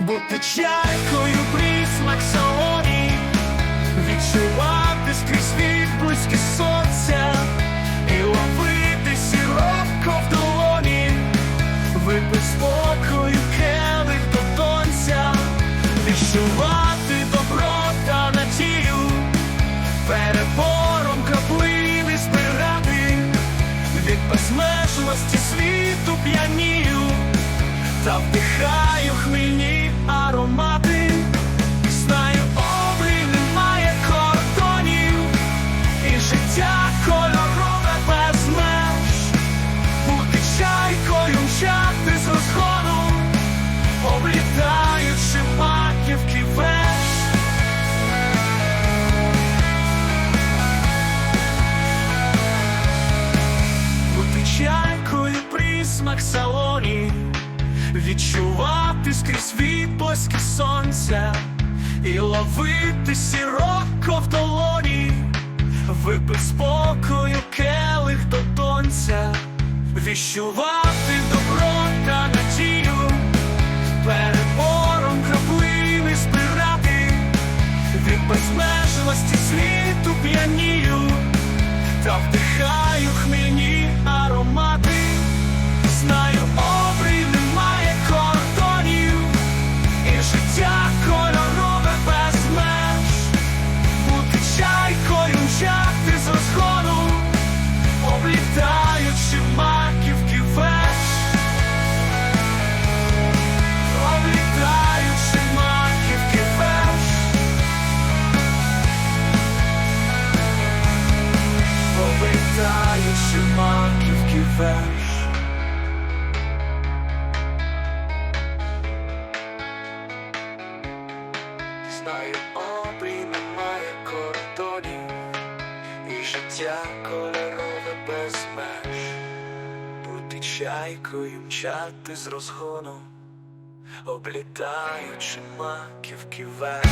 бути чайкою присмак солоні, відчувати скрізь відблиски сонця і ловити сіropко в долоні, випи спокою келих до тонця, відчувати добро та надію, перебором краплини збирати, від безмежності світу п'янію, та вдихаю хмільні присмак салоні, відчувати скрізь відблиски сонця. І ловити сіроко в долоні, випив спокою келих до тонця, відчувати добро та надію, перебором краплини збирати, від безмежності світу п'янію. Та вдихаю Повертаючи маківки веж Знаю, обрій немає кордонів І життя кольорове без меж. Бути чайкою мчати з розгону Облітаючи маківки веж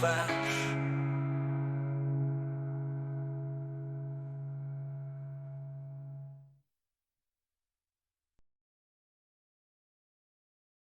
веш, облітаючи маківки веш.